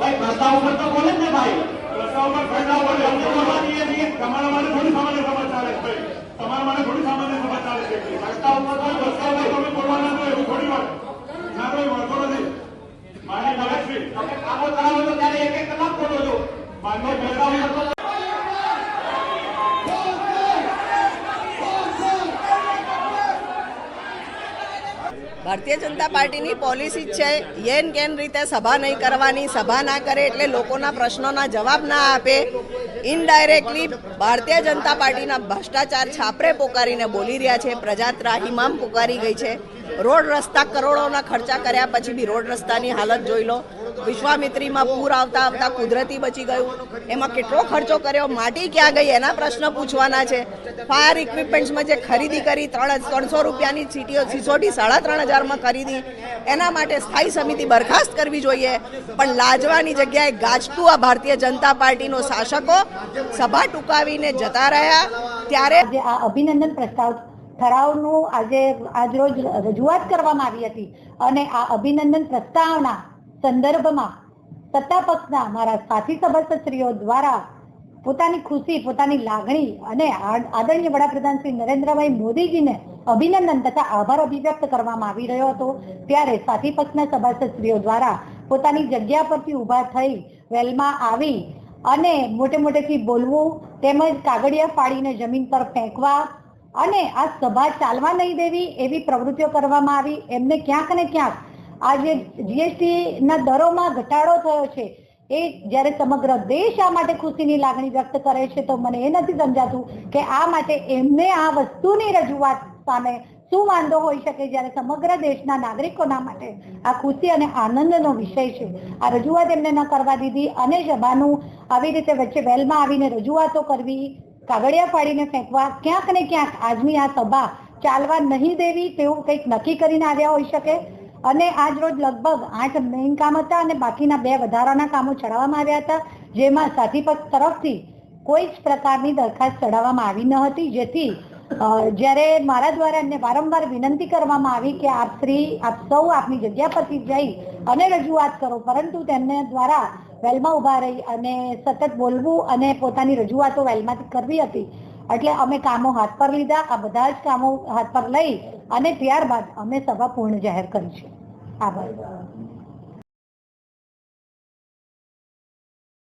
ভাই ভাষা উপর তো বলেন না ভাই ভাষা উপর ভাষা উপর নিয়ে নিয়ে ભારતીય જનતા પાર્ટીની પોલિસી છે, યેન કેન રીતે સભા નહીં કરવાની, સભા ના કરે એટલે લોકોના પ્રશ્નોના જવાબ ના આપે. ઇનડાયરેક્ટલી ભારતીય જનતા પાર્ટીના ભ્રષ્ટાચાર છાપરે પોકારીને બોલી રહ્યા છે. પ્રજા ત્રાહિમામ પોકારી ગઈ છે. રોડ રસ્તા કરોડોના ખર્ચા કર્યા પછી બી રોડ રસ્તાની હાલત જોઈ લો. વિશ્વામિત્રીમાં પૂર આવતા આવતા કુદરતી બચી ગયું. એમાં કેટલો ખર્ચો કર્યો? માટી ક્યાં ગઈ? એના પ્રશ્ન પૂછવાના છે. ફાયર ઇક્વિપમેન્ટ્સમાં જે ખરીદી કરી, ત્રણ ત્રણસો રૂપિયાની સીટીઓ સિસોટી સાડા ત્રણ હજારમાં ખરીદી. એના માટે સ્થાયી સમિતિ બરખાસ્ત કરવી જોઈએ. પણ લાજવાની જગ્યાએ ગાજતું આ ભારતીય જનતા પાર્ટીનો શાસકો સભા ટૂંકાવીને જતા રહ્યા ત્યારે આ અભિનંદન પ્રસ્તાવ ઠરાવનું આજે આજરોજ રજૂઆત કરવામાં આવી હતી અને આ અભિનંદન પ્રસ્તાવના સંદર્ભમાં સત્તા મારા સાથી સભાસદશ્રીઓ દ્વારા પોતાની ખુશી, પોતાની લાગણી અને આદરણીય વડાપ્રધાન શ્રી નરેન્દ્રભાઈ મોદીજીને અભિનંદન તથા આભાર અભિવ્યક્ત કરવામાં આવી રહ્યો હતો. ત્યારે સાથી પક્ષના સભાસદશ્રીઓ દ્વારા પોતાની જગ્યા પરથી ઊભા થઈ વેલમાં આવી અને મોટે મોટેથી બોલવું તેમજ કાગળિયા ફાડીને જમીન પર ફેંકવા અને આ સભા ચાલવા નહીં દેવી એવી પ્રવૃત્તિઓ કરવામાં આવી. એમને ક્યાંક ને ક્યાંક આ જે જીએસટી ના દરોમાં ઘટાડો થયો છે. એ જ્યારે સમગ્ર દેશ આ માટે ખુશીની લાગણી વ્યક્ત કરે છે તો મને એ નથી સમજાતું કે આ માટે એમને આ વસ્તુની રજૂઆત સામે શું વાંધો હોઈ શકે જ્યારે સમગ્ર દેશના નાગરિકોના માટે આ ખુશી અને આનંદનો વિષય છે. આ રજૂઆત એમને ન કરવા દીધી અને સભાનું આવી રીતે વચ્ચે વેલમાં આવીને રજૂઆતો કરવી, કાગળિયા પાડીને ફેંકવા, ક્યાંક ને ક્યાંક આજની આ સભા ચાલવા નહીં દેવી તેવું કંઈક નક્કી કરીને આવ્યા હોઈ શકે. અને આજ રોજ લગભગ આઠ મેઇન કામ હતા અને બાકીના બે વધારાના કામો ચડાવવામાં આવ્યા હતા, જેમાં સાથી પક્ષ તરફથી કોઈ જ પ્રકારની દરખાસ્ત ચડાવવામાં આવી ન હતી, જેથી જ્યારે મારા દ્વારા એમને વારંવાર વિનંતી કરવામાં આવી કે આપ શ્રી, આપ સૌ આપની જગ્યા પરથી જઈ અને રજૂઆત કરો, પરંતુ તેમને દ્વારા વેલમાં ઊભા રહી અને સતત બોલવું અને પોતાની રજૂઆતો વેલમાંથી કરવી હતી. એટલે અમે કામો હાથ પર લીધા, આ બધા જ કામો હાથ પર લઈ અને ત્યારબાદ અમે સભા પૂર્ણ જાહેર કરી છે. આભાર.